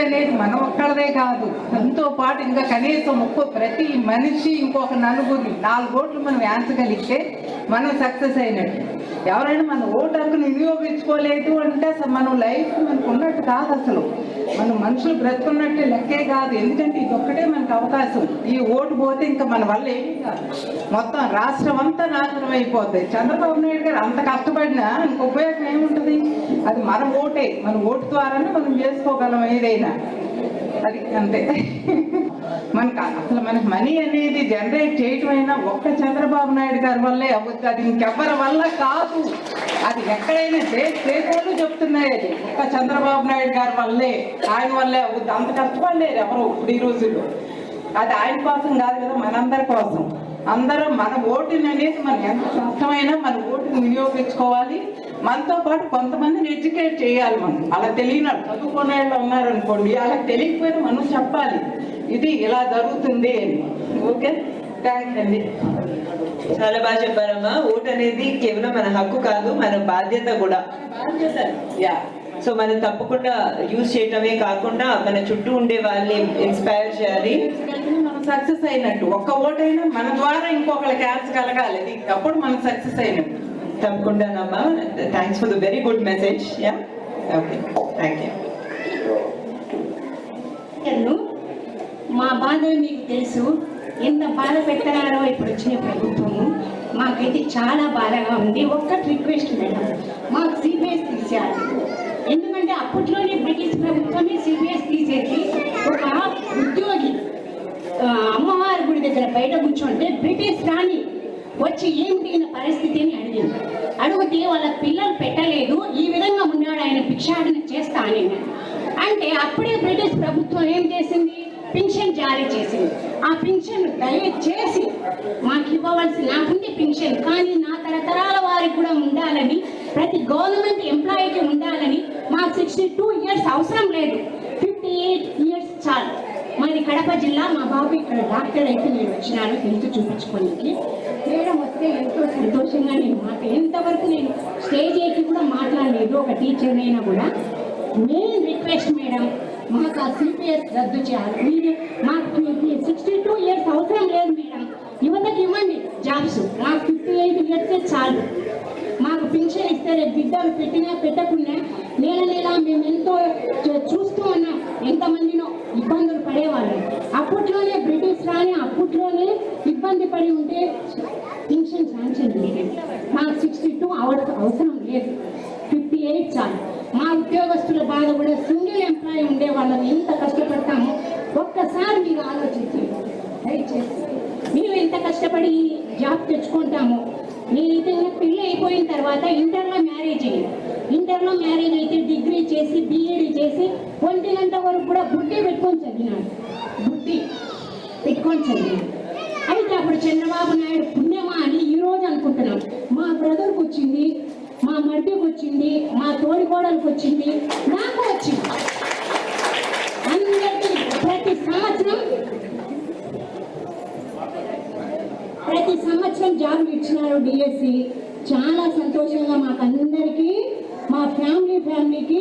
అనేది మనం ఒక్కడదే కాదు. దాంతో పాటు ఇంకా కనీసం ఒక్కో ప్రతి మనిషి ఇంకొక నలుగురిని నాలుగు ఓట్లు మనం వేయించగలిగితే మనం సక్సెస్ అయినట్టు. ఎవరైనా మన ఓటు హక్కును వినియోగించుకోలేదు అంటే అసలు మనం లైఫ్ మనకు ఉన్నట్టు కాదు అసలు. మన మనుషులు బ్రతుకున్నట్టే లెక్కే కాదు. ఎందుకంటే ఇది ఒక్కటే మనకు అవకాశం. ఈ ఓటు పోతే ఇంకా మన వల్ల ఏమీ కాదు. మొత్తం రాష్ట్రం అంతా నాశనం అయిపోతుంది చంద్రబాబు నాయుడు గారు అంత కష్టపడినా ఇంక ఉపయోగం ఏముంటుంది? అది మన ఓటే. మన ఓటు ద్వారానే మనం చేసుకోగలం ఏదైనా. అది అంతే. మనకు అసలు మనకి మనీ అనేది జనరేట్ చేయటం అయినా ఒక్క చంద్రబాబు నాయుడు గారి వల్లే అవ్వద్దు అది ఇంకెవ్వరి వల్ల కాదు. అది ఎక్కడైనా దేశ దేశాలు చెప్తున్నాయి అది. ఒక్క చంద్రబాబు నాయుడు గారి వల్లే ఆయన వల్లే అవ్వద్దు అంత కష్టపడలేరు ఎవరు ఇప్పుడు ఈ రోజుల్లో. అది ఆయన కోసం కాదు కదా మనందరి కోసం. అందరూ మన ఓటుని అనేది మనం ఎంత కష్టమైనా మన ఓటుని వినియోగించుకోవాలి. మనతో పాటు కొంతమందిని ఎడ్యుకేట్ చేయాలి మనం అలా తెలియని చదువుకునే వాళ్ళు ఉన్నారనుకోండి అలా తెలియకపోయినా మనం చెప్పాలి ఇది ఇలా జరుగుతుంది అని. ఓకే? థ్యాంక్స్ అండి. చాలా బాగా చెప్పారమ్మా. ఓట్ అనేది కేవలం మన హక్కు కాదు మన బాధ్యత కూడా. యా సో మనం తప్పకుండా యూజ్ చేయటమే కాకుండా మన చుట్టూ ఉండే వాళ్ళని ఇన్స్పైర్ చేయాలి. మనం సక్సెస్ అయినట్టు. ఒక్క ఓటైనా మన ద్వారా ఇంకొకళ్ళ క్యాన్స్ కలగాలి. అప్పుడు మనం సక్సెస్ అయినట్టు. తప్పకుండానమ్మా thanks for the very good message yeah okay thank you మా బాధలు మీకు తెలుసు. ఎంత బాధ పెట్టారో ఇప్పుడు వచ్చిన ప్రభుత్వము మాకైతే చాలా బాధగా ఉంది. ఒక్కటి రిక్వెస్ట్ మేడం. మాకు సిబిఎస్ తీసేయాలి. ఎందుకంటే అప్పట్లోనే బ్రిటిష్ ప్రభుత్వమే సిబిఎస్ తీసేసి ఒక ఉద్యోగి అమ్మవారి గుడి దగ్గర బయట కూర్చుంటే బ్రిటిష్ రాణి వచ్చి ఏమిటి ఈయన పరిస్థితి అని అడిగింది. అడిగితే వాళ్ళ పిల్లలు పెట్టలేదు ఈ విధంగా ఉన్నాడు ఆయన భిక్షాటన చేస్తా అని అంటే అప్పుడే బ్రిటిష్ ప్రభుత్వం ఏం చేసింది? పింఛన్ జారీ చేసింది. ఆ పింఛన్ దయచేసి మాకు ఇవ్వవలసి నాకుంది పింఛన్ కానీ నా తరతరాల వారికి కూడా ఉండాలని ప్రతి గవర్నమెంట్ ఎంప్లాయీకి ఉండాలని మాకు సిక్స్టీ టూ ఇయర్స్ అవసరం లేదు. ఫిఫ్టీ ఎయిట్ ఇయర్స్ చాలు. మాది కడప జిల్లా మా బాబు ఇక్కడ డాక్టర్ అయితే నేను వచ్చినాను హెల్త్ చూపించుకోనికి మేడం ఎంతో సంతోషంగా నేను మాట ఎంతవరకు నేను స్టేజ్ ఎక్కి కూడా మాట్లాడలేదు ఒక టీచర్ అయినా కూడా. మెయిన్ రిక్వెస్ట్ మేడం మాకు ఆ సిపిఎస్ రద్దు చేయాలి. మీరు మాకు సిక్స్టీ టూ ఇయర్స్ అవసరం లేదు మేడం యువతకి ఇవ్వండి జాబ్స్ మాకు ఫిఫ్టీ ఎయిట్ ఇయర్స్ చాలు. మాకు పెన్షన్ ఇస్తే బిడ్డలు పెట్టినా పెట్టకుండా నేల నెల మేము ఎంతో చూస్తూ ఉన్నాం ఎంతమందినో ఇబ్బందులు పడేవాళ్ళు. అప్పట్లోనే బ్రిటిష్ రాని అప్పట్లోనే ఇబ్బంది పడి ఉంటే పింఛన్ శాంక్షన్ చేసేది మాకు సిక్స్టీ అవసరం లేదు. ఫిఫ్టీ ఎయిట్ చాలు. మా ఉద్యోగస్తుల బాధ కూడా సింగిల్ ఎంప్లాయీ ఉండే వాళ్ళని ఎంత కష్టపడతామో. ఒక్కసారి మీరు ఆలోచించండి. దయచేసి మేము ఎంత కష్టపడి జాబ్ తెచ్చుకుంటామో? నేనైతే పెళ్ళి అయిపోయిన తర్వాత ఇంటర్లో మ్యారేజ్ అయ్యింది ఇంటర్లో మ్యారేజ్ అయితే డిగ్రీ చేసి బీఈడి చేసి ఒంటి గంట వరకు కూడా బుడ్డి పెట్టుకొని చదివినాడు. బుడ్డి పెట్టుకొని చదివినాడు. అయితే అప్పుడు చంద్రబాబు నాయుడు పుణ్యమా అని ఈ రోజు అనుకుంటున్నాం. బ్రదర్కి వచ్చింది మా మడ్డికి వచ్చింది మా తోడికోడలకు వచ్చింది నాకు వచ్చింది. అందరికీ ప్రతి సంవత్సరం ప్రతి సంవత్సరం జాబ్ ఇచ్చినారు డిఎస్సి చాలా సంతోషంగా మాకు అందరికీ మా ఫ్యామిలీ ఫ్యామిలీకి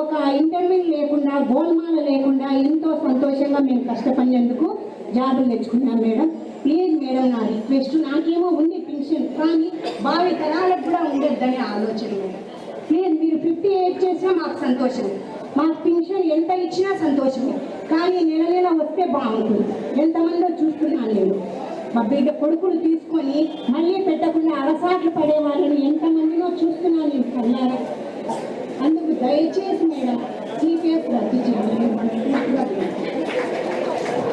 ఒక ఇంటర్వ్యూ లేకుండా గోల్మాల లేకుండా ఎంతో సంతోషంగా మేము కష్టపడినందుకు జాబులు తెచ్చుకున్నాం మేడం. ప్లీజ్ మేడం నా రిక్వెస్ట్ నాకేమో ఉంది విషయం. కానీ భావి తరాలకు కూడా ఉండొద్దని ఆలోచన లేదు మీరు ఫిఫ్టీ ఎయిట్ చేసినా మాకు సంతోషం మాకు పెన్షన్ ఎంత ఇచ్చినా సంతోషమే. కానీ నెల నెల వస్తే బాగుంటుంది. ఎంతమందో చూస్తున్నాను నేను. మా బిడ్డ కొడుకులు తీసుకొని మళ్ళీ పెట్టకుండా అలసాట్లు పడే వాళ్ళని ఎంతమందినో చూస్తున్నాను నేను కన్నారా అందుకు దయచేసి మేడం చీఫ్ రద్దు చేయాలి మనస్ఫూర్తిగా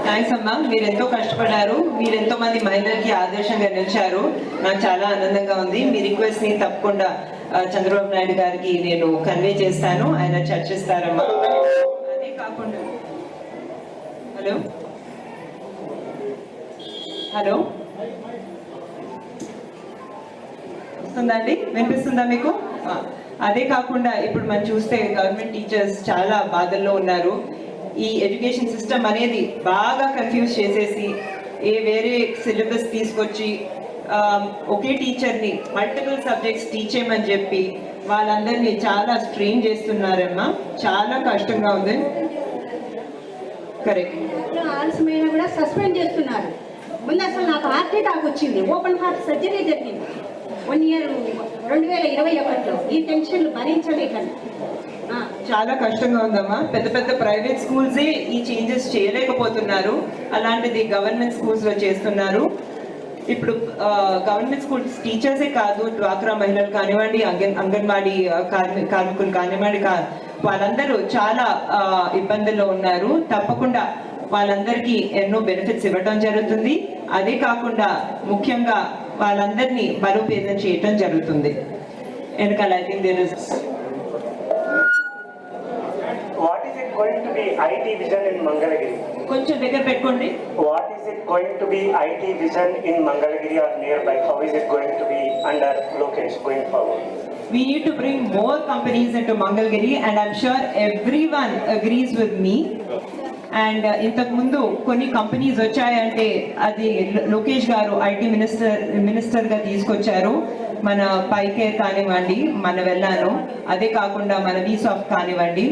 థ్యాంక్స్ అమ్మా. మీరు ఎంతో కష్టపడ్డారు. మీరు ఎంతో మంది మహిళలకి ఆదర్శంగా నిలిచారు. నాకు చాలా ఆనందంగా ఉంది. మీ రిక్వెస్ట్ని తప్పకుండా చంద్రబాబు నాయుడు గారికి నేను కన్వే చేస్తాను. ఆయన చర్చిస్తారమ్మా. అదే కాకుండా హలో? హలో? వస్తుందా అండి? వినిపిస్తుందా మీకు? అదే కాకుండా ఇప్పుడు మనం చూస్తే గవర్నమెంట్ టీచర్స్ చాలా బాధల్లో ఉన్నారు. ఈ ఎడ్యుకేషన్ సిస్టమ్ అనేది బాగా కన్ఫ్యూజ్ చేసేసి ఏ వేరే సిలబస్ తీసుకొచ్చి ఒకే టీచర్ని మల్టిపుల్ సబ్జెక్ట్స్ టీచ్ చేయమని చెప్పి వాళ్ళందరినీ చాలా స్ట్రెయిన్ చేస్తున్నారమ్మా. చాలా కష్టంగా ఉంది. కరెక్ట్ ఆలస్యమైన కూడా సస్పెండ్ చేస్తున్నారు. ముందు అసలు నాకు హార్ట్ అటాక్ వచ్చింది. ఓపెన్ హార్ట్ సర్జరీ జరిగింది. వన్ ఇయర్ రెండు వేల ఇరవై ఒకటిలో. ఈ టెన్షన్లు భరించలేకండి చాలా కష్టంగా ఉందమ్మా. పెద్ద పెద్ద ప్రైవేట్ స్కూల్సే ఈ చేంజెస్ చేయలేకపోతున్నారు. అలాంటిది గవర్నమెంట్ స్కూల్స్లో చేస్తున్నారు. ఇప్పుడు గవర్నమెంట్ స్కూల్స్ టీచర్సే కాదు డ్వాక్రా మహిళలు కానివ్వండి అంగన్ అంగన్వాడీ కార్మి కార్మికులు కానివ్వండి కా వాళ్ళందరూ చాలా ఇబ్బందుల్లో ఉన్నారు. తప్పకుండా వాళ్ళందరికీ ఎన్నో బెనిఫిట్స్ ఇవ్వటం జరుగుతుంది. అదే కాకుండా ముఖ్యంగా వాళ్ళందరినీ బలోపేతం చేయటం జరుగుతుంది. ఎందుకంటే I think there is going to be IT vision in Mangalagiri? కొంచెం దగ్గర పెట్టుకోండి What is it going to be IT vision in Mangalagiri or nearby? How is it going to be under Lokesh going forward? We need to bring more companies into Mangalgiri and I'm sure everyone agrees with me. And ఇంతకు ముందు కొన్ని companies వచ్చాయంటే అది లోకేష్ గారు IT minister మినిస్టర్గా తీసుకొచ్చారు మన పైకేర్ కానివ్వండి మన వెళ్ళాను అదే కాకుండా మన వీసాఫ్ట్ కానివ్వండి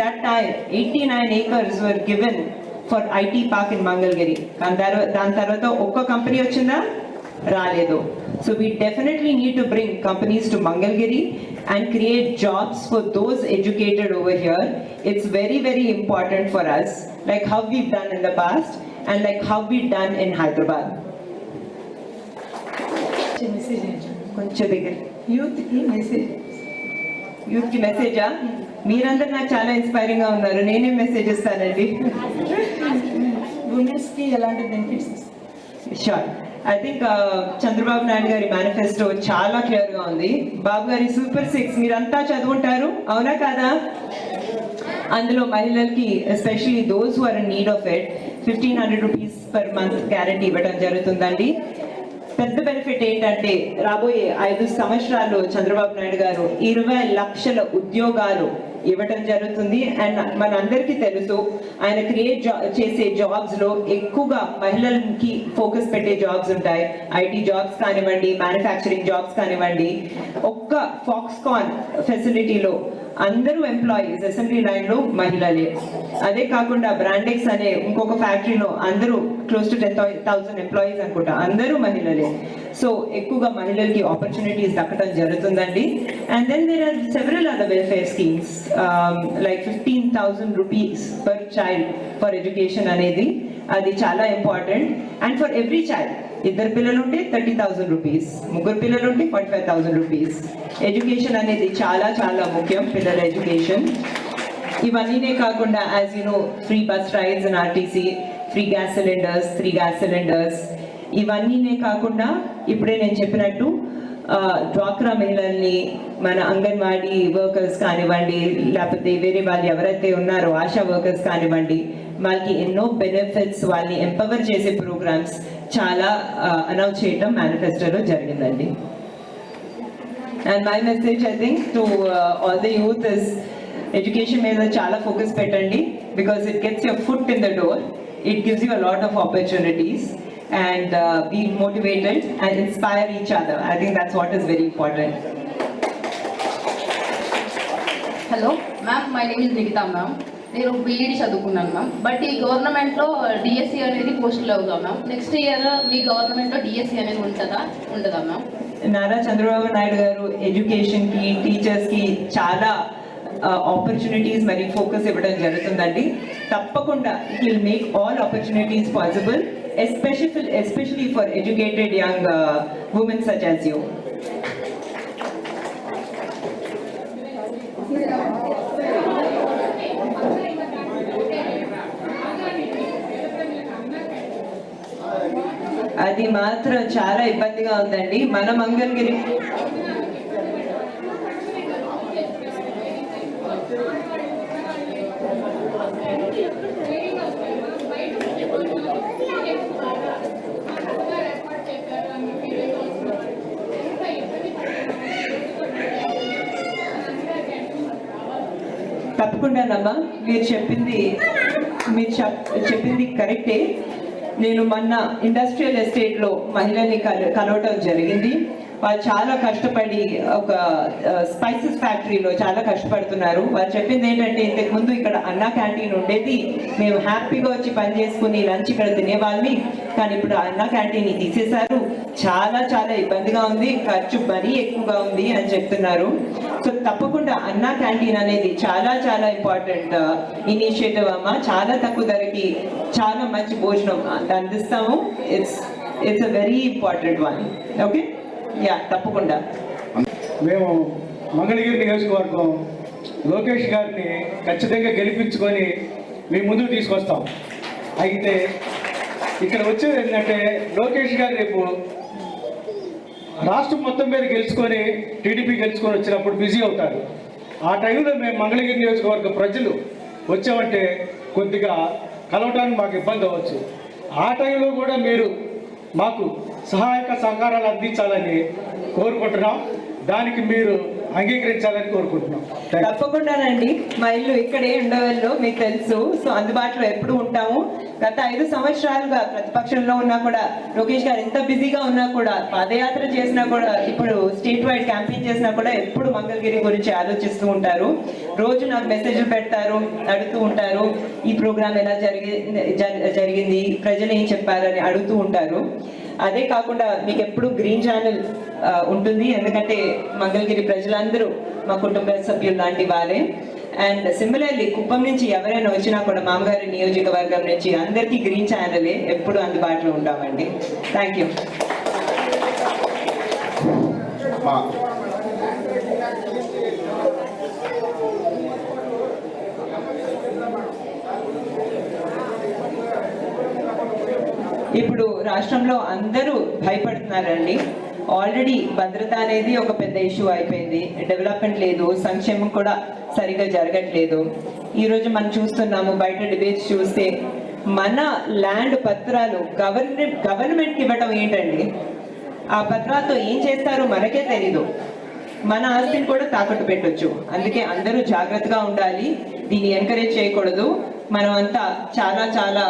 that time eighty nine acres were given for IT park in Mangalagiri దాని తర్వాత దాని తర్వాత ఒక్క కంపెనీ వచ్చిందా? రాలేదు. So we definitely need to bring companies to Mangalagiri and create jobs for those educated over here it's very very important for us like how we done in the past and like how we done in Hyderabad కొంచెం దగ్గర. యూత్కి message యూత్కి మెసేజా? మీరందరూ నాకు చాలా ఇన్స్పైరింగ్గా ఉన్నారు. నేనే message ఇస్తానండి? ఉమెన్స్కి ఎలాంటి benefits sure I think Chandrababu Naidu గారి మేనిఫెస్టో చాలా క్లియర్గా ఉంది. బాబు గారి సూపర్ సిక్స్ మీరంతా చదువుంటారు? అవునా కాదా? అందులో మహిళలకి especially those who are in need of it fifteen hundred rupees per month guarantee ఇవ్వడం జరుగుతుందండి. పెద్ద బెనిఫిట్ ఏంటంటే రాబోయే ఐదు సంవత్సరాల్లో చంద్రబాబు నాయుడు గారు ఇరవై లక్షల ఉద్యోగాలు ఇవ్వటం జరుగుతుంది. అండ్ మనందరికీ తెలుసు ఆయన క్రియేట్ చేసే జాబ్స్లో ఎక్కువగా మహిళలకి ఫోకస్ పెట్టే జాబ్స్ ఉంటాయి. ఐటీ జాబ్స్ కానివ్వండి మ్యానుఫ్యాక్చరింగ్ జాబ్స్ కానివ్వండి. ఒక్క ఫాక్స్కాన్ ఫెసిలిటీలో అందరూ ఎంప్లాయీస్ అసెంబ్లీ లైన్లో మహిళలే. అదే కాకుండా బ్రాండెక్స్ అనే ఇంకొక ఫ్యాక్టరీలో అందరూ close to ten thousand employees అనుకుంటా. అందరూ మహిళలే. సో ఎక్కువగా మహిళలకి ఆపర్చునిటీస్ దక్కడం జరుగుతుందండి. And then there are several other welfare schemes like fifteen thousand rupees per child for education అనేది అది చాలా important and for every child ఇద్దరు పిల్లలు ఉంటే థర్టీ థౌసండ్ రూపీస్ ముగ్గురు పిల్లలు ఉంటే forty five thousand rupees education అనేది చాలా చాలా ముఖ్యం పిల్లల ఎడ్యుకేషన్ ఇవన్నీనే కాకుండా as you know free bus rides and RTC free gas cylinders three gas cylinders ఇవన్నీనే కాకుండా ఇప్పుడే నేను చెప్పినట్టు డ్వాక్రా మహిళల్ని మన అంగన్వాడీ వర్కర్స్ కానివ్వండి లేకపోతే వేరే వాళ్ళు ఎవరైతే ఉన్నారో ఆశా వర్కర్స్ కానివ్వండి వాళ్ళకి ఎన్నో బెనిఫిట్స్ వాళ్ళని ఎంపవర్ చేసే ప్రోగ్రామ్స్ చాలా అనౌన్స్ చేయటం మేనిఫెస్టోలో జరిగిందండి. And my message I think to all the youth is education మీద చాలా ఫోకస్ పెట్టండి because it gets your foot in the door it gives you a lot of opportunities and be motivated and inspire each other I think that's what is very important hello ma'am my name is Nigitha ma'am నేను BEd చదువుకున్నాను ma'am but ఈ గవర్నమెంట్లో DSC అనేది పోస్టులు అవుతాం ma'am next year మీ గవర్నమెంట్లో DSC అనేది ఉంటుందా? ఉండదా మ్యామ్ నారా చంద్రబాబు నాయుడు గారు ఎడ్యుకేషన్కి టీచర్స్కి చాలా ఆపర్చునిటీస్ మరి ఫోకస్ ఇవ్వడం జరుగుతుందండి. తప్పకుండా it will make all opportunities possible special especially for educated young women such as you అది మాత్రం చాలా ఇబ్బందిగా ఉందండి. మన మంగళగిరి తప్పకుండానమ్మా మీరు చెప్పింది మీరు చెప్పింది కరెక్టే. నేను మొన్న ఇండస్ట్రియల్ ఎస్టేట్లో మహిళల్ని కల కలవటం జరిగింది. వాళ్ళు చాలా కష్టపడి ఒక స్పైసెస్ ఫ్యాక్టరీలో చాలా కష్టపడుతున్నారు. వాళ్ళు చెప్పింది ఏంటంటే ఇంతకు ముందు ఇక్కడ అన్నా క్యాంటీన్ ఉండేది. మేము హ్యాపీగా వచ్చి పని చేసుకుని లంచ్ ఇక్కడ తినేవాళ్ళని కానీ ఇప్పుడు అన్న అన్నా క్యాంటీన్ తీసేశారు. చాలా చాలా ఇబ్బందిగా ఉంది. ఖర్చు మరీ ఎక్కువగా ఉంది అని చెప్తున్నారు. సో తప్పకుండా అన్నా క్యాంటీన్ అనేది చాలా చాలా ఇంపార్టెంట్ ఇనిషియేటివ్ అమ్మ. చాలా తక్కువ ధరకి చాలా మంచి భోజనం అందిస్తాము. It's it's a very important one okay yeah తప్పకుండా. మేము మంగళగిరి నియోజకవర్గం లోకేష్ గారిని ఖచ్చితంగా గెలిపించుకొని మీ ముందుకు తీసుకొస్తాం. అయితే ఇక్కడ వచ్చేది ఏంటంటే లోకేష్ గారు రేపు రాష్ట్రం మొత్తం మీద గెలుచుకొని టీడీపీ గెలుచుకొని వచ్చినప్పుడు బిజీ అవుతారు. ఆ టైంలో మేము మంగళగిరి నియోజకవర్గ ప్రజలు వచ్చామంటే కొద్దిగా కలవటానికి మాకు ఇబ్బంది అవ్వచ్చు. ఆ టైంలో కూడా మీరు మాకు సహాయక సహకారాలు అందించాలని కోరుకుంటున్నాం. దానికి మీరు అంగీకరించాలని కోరుకుంటున్నాం. తప్పకుండానండి మా ఇల్లు ఇక్కడే ఉండవల్లో మీకు తెలుసు. సో అందుబాటులో ఎప్పుడు ఉంటాము. గత ఐదు సంవత్సరాలుగా ప్రతిపక్షంలో ఉన్నా కూడా లోకేష్ గారు ఎంత బిజీగా ఉన్నా కూడా పాదయాత్ర చేసినా కూడా ఇప్పుడు స్టేట్ వైడ్ క్యాంపెయిన్ చేసినా కూడా ఎప్పుడు మంగళగిరి గురించి ఆలోచిస్తూ ఉంటారు. రోజు నాకు మెసేజ్లు పెడతారు అడుగుతూ ఉంటారు. ఈ ప్రోగ్రామ్ ఎలా జరిగి జరిగింది ప్రజలు ఏం చెప్పారని అడుగుతూ ఉంటారు. అదే కాకుండా మీకు ఎప్పుడు గ్రీన్ ఛానల్ ఉంటుంది. ఎందుకంటే మంగళగిరి ప్రజలందరూ మా కుటుంబ సభ్యులు లాంటి వారే. అండ్ సిమిలర్లీ కుప్పం నుంచి ఎవరైనా వచ్చినా కూడా మామగారి నియోజకవర్గం నుంచి అందరికీ గ్రీన్ ఛానలే ఎప్పుడు అందుబాటులో ఉంటామండి థ్యాంక్ యూ మా ఇప్పుడు రాష్ట్రంలో అందరూ భయపడుతున్నారండి. ఆల్రెడీ భద్రత అనేది ఒక పెద్ద ఇష్యూ అయిపోయింది. డెవలప్మెంట్ లేదు. సంక్షేమం కూడా సరిగా జరగట్లేదు. ఈరోజు మనం చూస్తున్నాము బయట డిబేట్స్ చూస్తే మన ల్యాండ్ పత్రాలు గవర్నమెంట్ గవర్నమెంట్కి ఇవ్వటం ఏంటండి? ఆ పత్రాలతో ఏం చేస్తారో మనకే తెలీదు. మన ఆస్తిని కూడా తాకట్టు పెట్టొచ్చు. అందుకే అందరూ జాగ్రత్తగా ఉండాలి. దీన్ని ఎంకరేజ్ చేయకూడదు. మనం అంతా చాలా చాలా